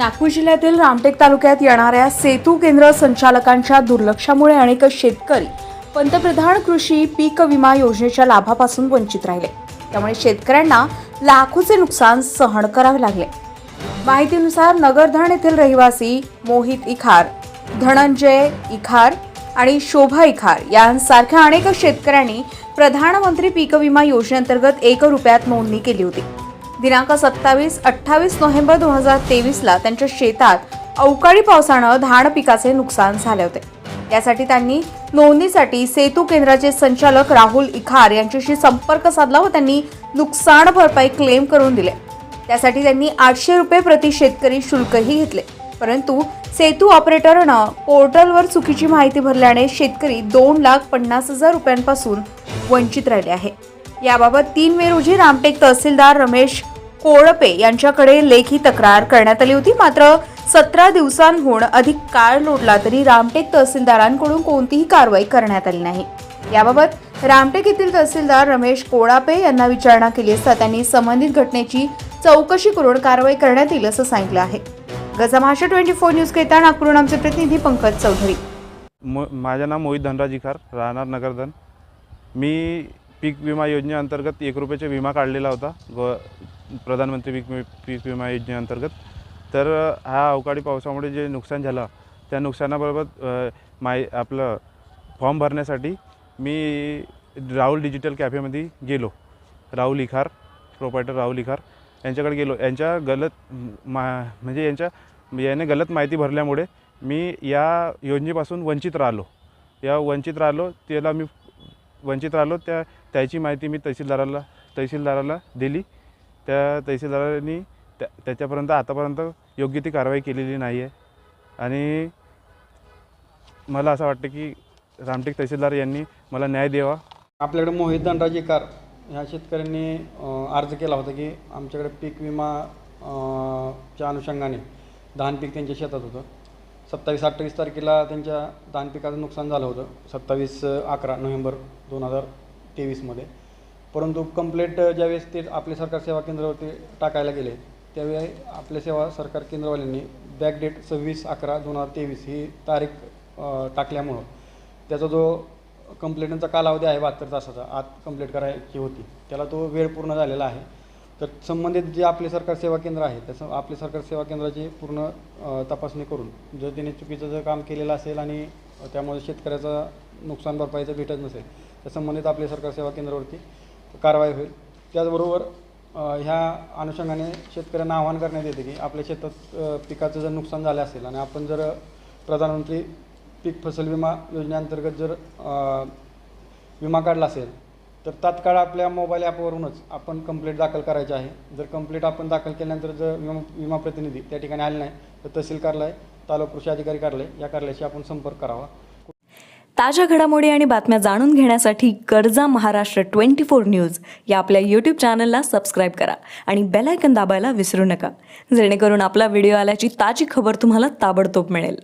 नागपूर जिल्ह्यातील रामटेक तालुक्यात येणाऱ्या सेतू केंद्र संचालकांच्या दुर्लक्षामुळे अनेक शेतकरी पंतप्रधान कृषी पीक विमा योजनेच्या लाभापासून वंचित राहिले. त्यामुळे शेतकऱ्यांना लाखोचे नुकसान सहन करावे लागले. माहितीनुसार नगरधण येथील रहिवासी मोहित इखार धनंजय इखार आणि शोभा इखार यांसारख्या अनेक शेतकऱ्यांनी प्रधानमंत्री पीक विमा योजनेअंतर्गत एक रुपयात नोंदणी केली होती. दिनांक सत्तावीस अठ्ठावीस नोव्हेंबर दोन हजार तेवीसला त्यांच्या शेतात अवकाळी पावसानं धान पिकाचे नुकसान झाले होते. यासाठी त्यांनी नोंदणीसाठी सेतू केंद्राचे संचालक राहुल इखार यांच्याशी संपर्क साधला व त्यांनी नुकसान भरपाई क्लेम करून दिले. त्यासाठी त्यांनी आठशे रुपये प्रति शेतकरी शुल्कही घेतले. परंतु सेतू ऑपरेटरनं पोर्टलवर चुकीची माहिती भरल्याने शेतकरी दोन लाख पन्नास हजार रुपयांपासून वंचित राहिले आहे. याबाबत तीन मे रोजी रामटेक तहसीलदार रमेश कोळपे यांच्याकडे लेखी तक्रार करण्यात आली होती. मात्र सतरा दिवसांहून अधिक काळ लोटला तरी रामटेक तहसीलदारांकडून कोणतीही कारवाई करण्यात आली नाही. याबाबत रामटेक येथील तहसीलदार रमेश कोळापे यांना विचारणा केली असता त्यांनी संबंधित घटनेची चौकशी करून कारवाई करण्यात येईल असं सांगितलं आहे. गजमाशा ट्वेंटी फोर न्यूज करिता नागपूरहून आमचे प्रतिनिधी पंकज चौधरी. मो माझं नाव मोहित धनराज इखार राहणार नगरधन. मी पीक विमा योजनेअंतर्गत एक रुपयाचा विमा काढलेला होता. ग प्रधानमंत्री पीक वि- पीक विमा योजनेअंतर्गत तर हा अवकाळी पावसामुळे जे नुकसान झालं त्या नुकसानाबाबत माय आपलं फॉर्म भरण्यासाठी मी राहुल डिजिटल कॅफेमध्ये गेलो. राहुल इखार प्रोपायटर राहुल इखार यांच्याकडे गेलो. यांच्या गलत मा म्हणजे यांच्या याने गलत माहिती भरल्यामुळे मी या योजनेपासून वंचित राहिलो. या वंचित राहिलो त्याला मी वंचित राहिलो त्या त्याची माहिती मी तहसीलदाराला तहसीलदाराला दिली. त्या तहसीलदारांनी त्या त्याच्यापर्यंत आतापर्यंत योग्य ती कारवाई केलेली नाही आहे आणि मला असं वाटतं की रामटेक तहसीलदार यांनी मला न्याय द्यावा. आपल्याकडे मोहित धनराजी ह्या शेतकऱ्यांनी अर्ज केला होता की आमच्याकडे पीक विमा च्या अनुषंगाने धान पीक त्यांच्या शेतात होतं. सत्तावीस अठ्ठावीस तारखेला त्यांच्या धान पिकाचं नुकसान झालं होतं. सत्तावीस अकरा नोव्हेंबर दोन हजार तेवीसमध्ये. परंतु कंप्लेंट ज्यावेळेस ते आपले सरकार सेवा केंद्रावरती टाकायला गेले त्यावेळी आपल्या सेवा सरकार केंद्रवाल्यांनी बॅकडेट सव्वीस अकरा दोन हजार तेवीस ही तारीख टाकल्यामुळं त्याचा जो कंप्लेंटचा कालावधी आहे बहात्तर तासाचा आत कंप्लेंट करायची होती त्याला तो वेळ पूर्ण झालेला आहे. तर संबंधित जे आपले सरकार सेवा केंद्र आहे त्याचं आपले सरकार सेवा केंद्राची पूर्ण तपासणी करून जर त्याने चुकीचं जर काम केलेलं असेल आणि त्यामुळे शेतकऱ्याचं नुकसान भरपाईचं भेटत नसेल तर संबंधित आपले सरकार सेवा केंद्रावरती कारवाई होईल. त्याचबरोबर ह्या अनुषंगाने शेतकऱ्यांना आवाहन करण्यात येते की आपल्या शेतात पिकाचं जर नुकसान झालं असेल आणि आपण जर प्रधानमंत्री पीक फसल विमा योजनेअंतर्गत जर विमा काढला असेल तर तात्काळ आपल्या मोबाईल ॲपवरूनच आपण कंप्लेंट दाखल करायची आहे. जर कंप्लेंट आपण दाखल केल्यानंतर जर विमा विमा प्रतिनिधी त्या ठिकाणी आले नाही तर तहसील कार्यालय तालुका कृषी अधिकारी कार्यालय या कार्यालयाशी आपण संपर्क करावा. ताज्या घडामोडी आणि बातम्या जाणून घेण्यासाठी गरजा महाराष्ट्र ट्वेंटी फोर न्यूज या आपल्या यूट्यूब चॅनलला सबस्क्राईब करा आणि बेलायकन दाबायला विसरू नका. जेणेकरून आपला व्हिडिओ आल्याची ताजी खबर तुम्हाला ताबडतोब मिळेल.